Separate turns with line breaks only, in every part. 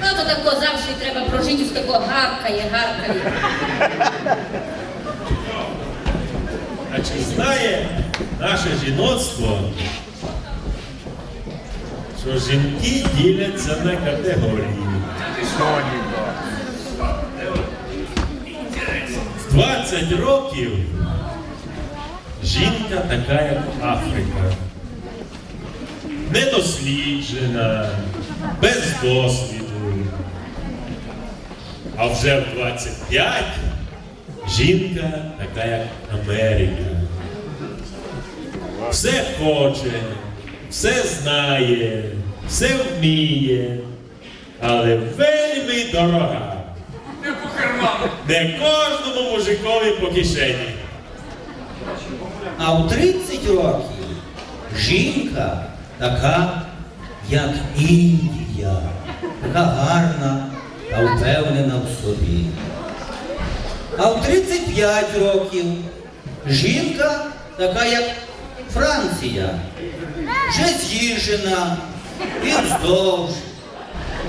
А то тако завжди треба прожити з такого гаркає, гаркає.
А чи знає наше жіноцтво, що жінки діляться на категорії? В 20 років жінка така, як Африка. Недосліджена, без досвіду. А вже в 25 жінка така, як Америка. Все хоче, все знає, все вміє, але вельми дорога.
Не по карману.
Не кожному мужикові по кишені.
А в 30 років жінка така, як Індія, така гарна та впевнена в собі. А в 35 років жінка така, як Франція, вже з'їжена і вздовж,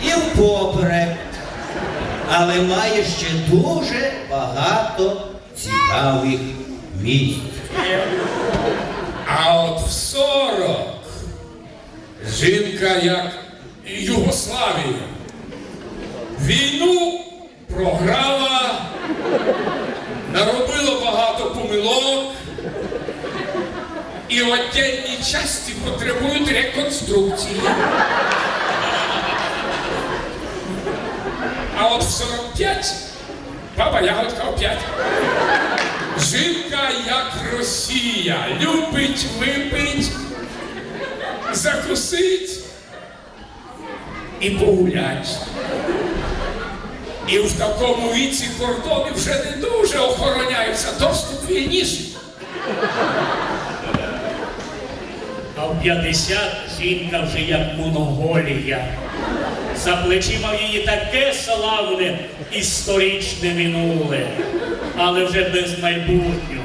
і впоперек, але має ще дуже багато цікавих місць.
А от в 40 жінка як Югославія. Війну програла, наробила багато помилок. І отдельні часті потребують реконструкції. А от в 45 баба ягодка опять. Жінка як Росія, любить випить, закусить і погулять. І в такому віці кордони вже не дуже охороняються, доступ вільніший.
А в 50 жінка вже як Монголія. За плечима в її таке славне історичне минуле, але вже без майбутнього.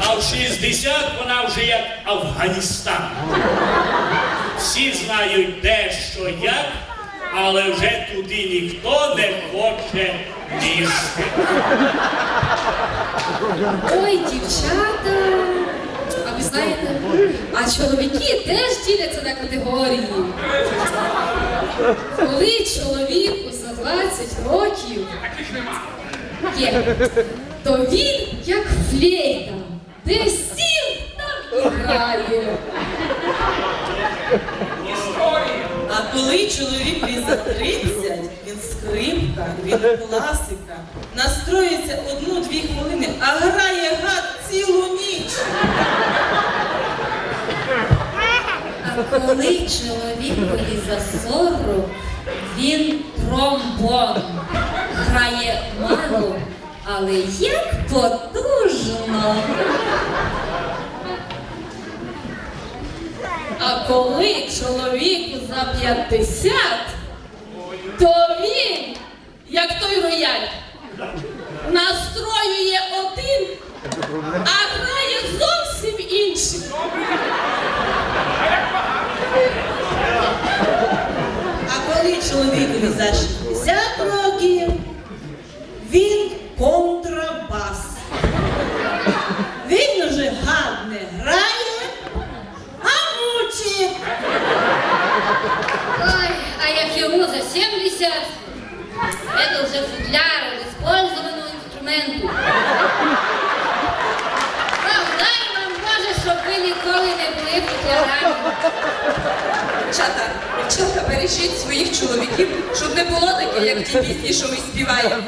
А в 60 вона вже як Афганістан. Всі знають де, що як, але вже туди ніхто не хоче лізти.
Ой, дівчата. А ви знаєте, а чоловіки теж діляться на категорії. Коли чоловіку за 20 років
Таких нема.
Є, то він як флейта, де сів там і грає.
А коли чоловікові за 30, він скрипка, він класика, настроїться одну-дві хвилини, а грає гад цілу ніч.
А коли чоловікові за 40, він тромбон. Грає мало, але як потужно. А коли чоловіку за 50, то він, як той рояль, настроює один, а грає зовсім інший.
А коли чоловікові за 60 років, він контрабас. Він уже гад не грає, а мучить.
Ой, а як йому за 70, это уже футляр использованного інструменту. Вам дай вам Боже, щоб ви ніколи не були футлярами.
Дівчата, дівчата, бережіть своїх чоловіків, щоб не було таке, як ті пісні, що ми співаємо.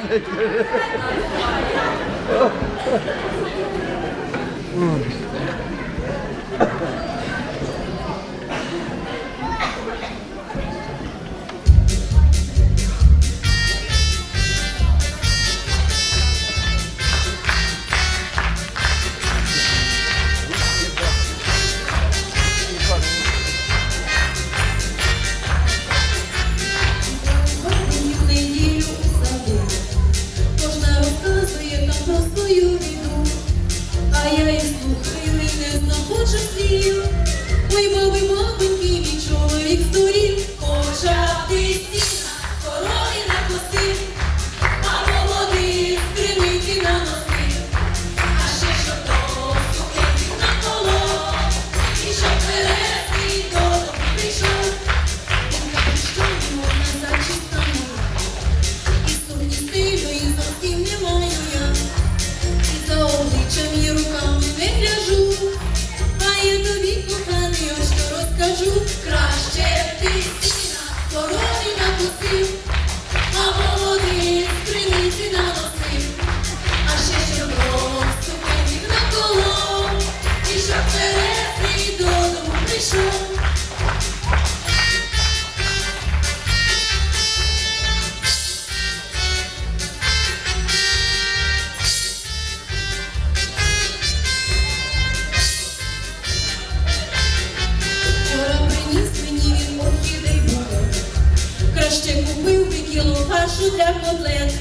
Кіло для котлет.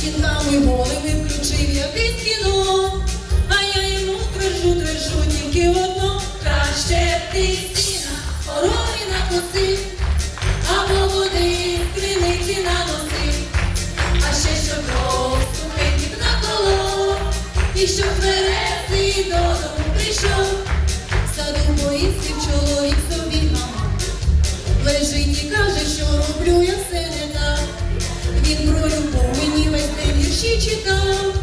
Жінками голими включив якесь кіно. А я йому твержу, твержу тільки одно. Краще ти сіна, корові накосив, або води криниці наносив. А ще щоб ступенів наколов, і щоб берези додому прийшов. Саду поїздив чоловік собі мама. Лежить і каже, що роблю я все читав.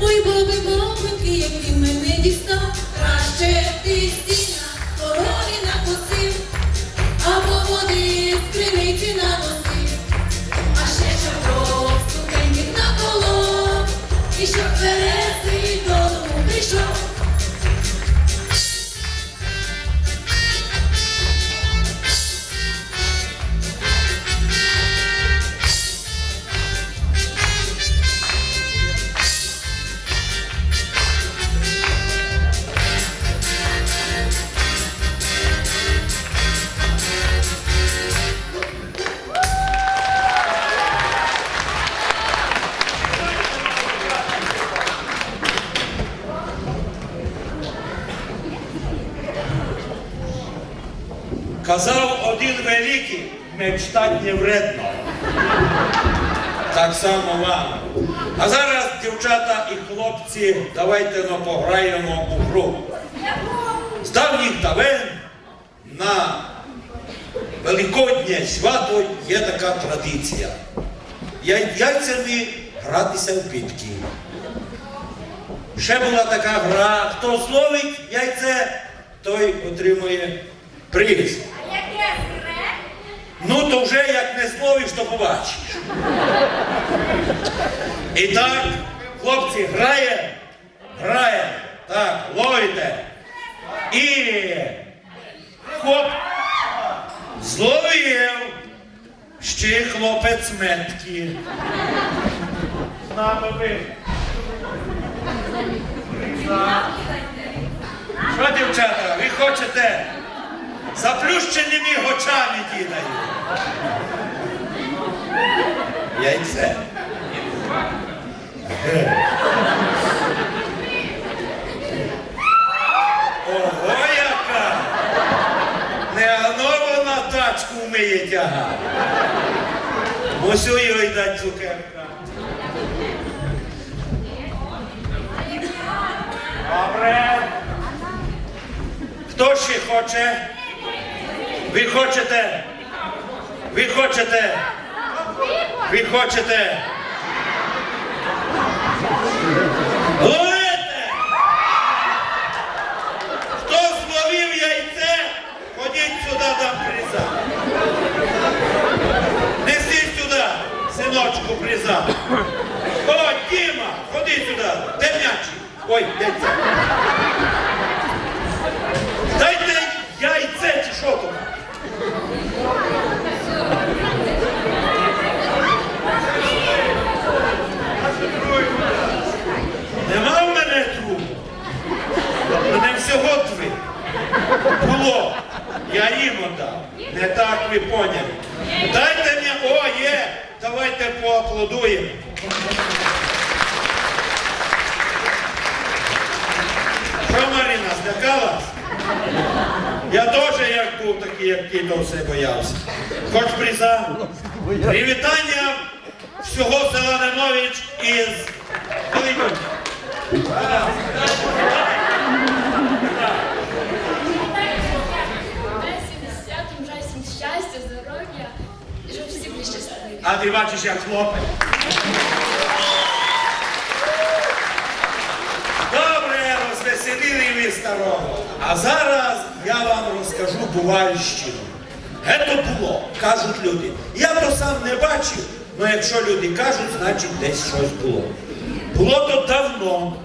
Ой, баби, бабинки, як він
мечтать вредно. Так само вам. А зараз, дівчата і хлопці, давайте ну, пограємо у гру. З давніх давен на Великоднє свято є така традиція. Яйцями гратися в бітки. Ще була така гра, хто зловить яйце, той отримує приз. Ну, то вже як не зловиш, то побачиш. І так, хлопці, грає, грає, так, ловите. І хоп, зловив. Ще хлопець меткий. Нами ви. Що, дівчата, ви хочете заплющеними очами кидаю? Яйце. Ого, яка! Не оно вона тачку вміє тягати. Мусю їй дати цукерка. Добре. Хто ще хоче? Ви хочете? Ви хочете? Ви хочете? Ловите! Хто зловив яйце, ходіть сюди дам приза. Неси сюди, синочку, приза. О, Діма, ходи сюди, де м'ячик? Ой, яйце. Дайте яйце чи що тут? Нема в мене трубу. Мене всього три. Було. Я їм отдав. Не так ви поняли. Дайте мені, о, є. Давайте поаплодуємо. Що, Маріна, злякалась? Я теж як був такий, як ти, то все боявся. Хоч приза. Привітання всього села Немович із Великодня.
Бажаю всім щастя, здоров'я щоб всі були.
А ти бачиш, як хлопець. Добре, розвеселили ви старого. А зараз я вам розкажу бувальщину. Гето було, кажуть люди. Я то сам не бачив, але якщо люди кажуть, значить десь щось було. Було то давно,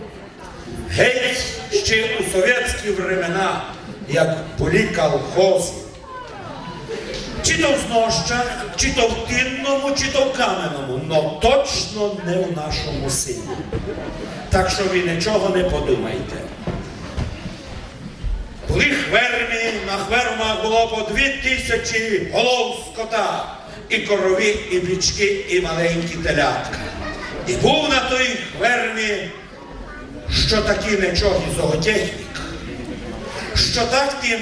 геть ще у совєтські времена, як були колхози. Чи то в знощах, чи то в тинному, чи то в каменному, но точно не в нашому селі. Так що ви нічого не подумайте. Були хверми, на хвермах було по дві тисячі голов скота, і корові, і бічки, і маленькі телятка. І був на той хвермі, що такий нічого зоотехнік, що так тим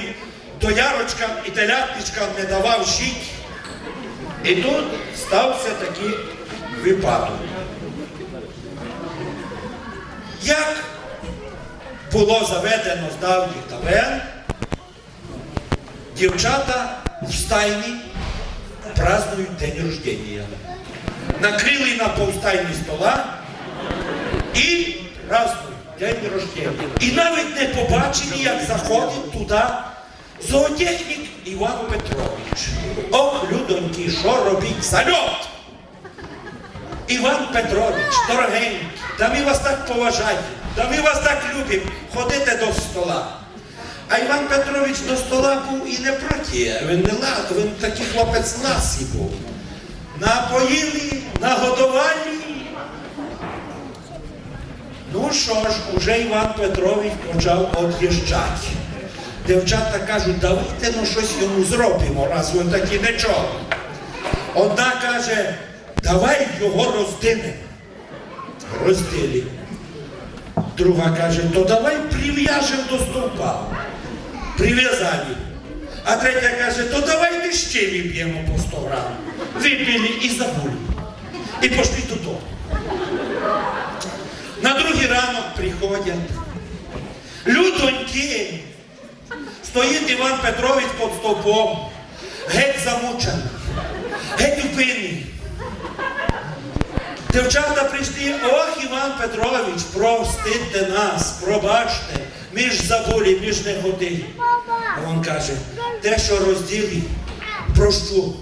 доярочкам і телятничкам не давав жити. І тут стався такий випадок. Як було заведено з давніх давен, дівчата в стайні празднують день рождення. Накрили на повстайні стола і празднують день рождення. І навіть не побачили, як заходить туди зоотехнік Іван Петрович. Ох, людоньки, що робіть? Зальот! Іван Петрович, дорогенький, да ми вас так поважаємо, да ми вас так любимо, ходите до стола. А Іван Петрович до стола був і не проти, він не лад, він такий хлопець ласий був. Напоїли, нагодували. Ну що ж, уже Іван Петрович почав від'їжджати. Дівчата кажуть, давайте ну щось йому зробимо, раз він такий нічого. Одна каже, давай його роздинемо. Роздили. Друга каже, то давай прив'яжемо до стовпа. Прив'язали. А третя каже, то давайте ще вип'ємо по 100 грам. Випили і забули. І пішли додому. На другий ранок приходять. Людоньки. Стоїть Іван Петрович під стовпом, геть замучений, геть упинний. Дівчата прийшли, ох, Іван Петрович, простите нас, пробачте, ми ж забули, ми ж не ходили. А він каже, те, що розділі, прощу.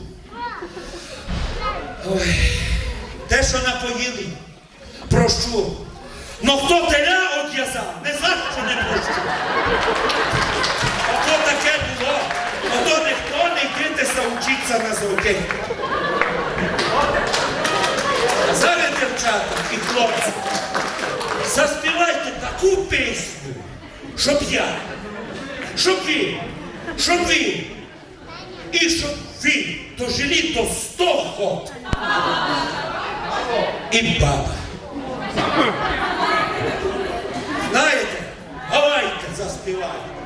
Ой, те, що напоїли, прощу. Но хто теля одв'язав, не за що не прощу. Ото таке було. Ото ніхто не йдетеся вчитися на золотих. А зараз, дівчата і хлопці, заспівайте таку пісню, щоб я, щоб ви, щоб ви, і щоб ви дожили до 100 год. І баба. Знаєте, гавайка заспівайте.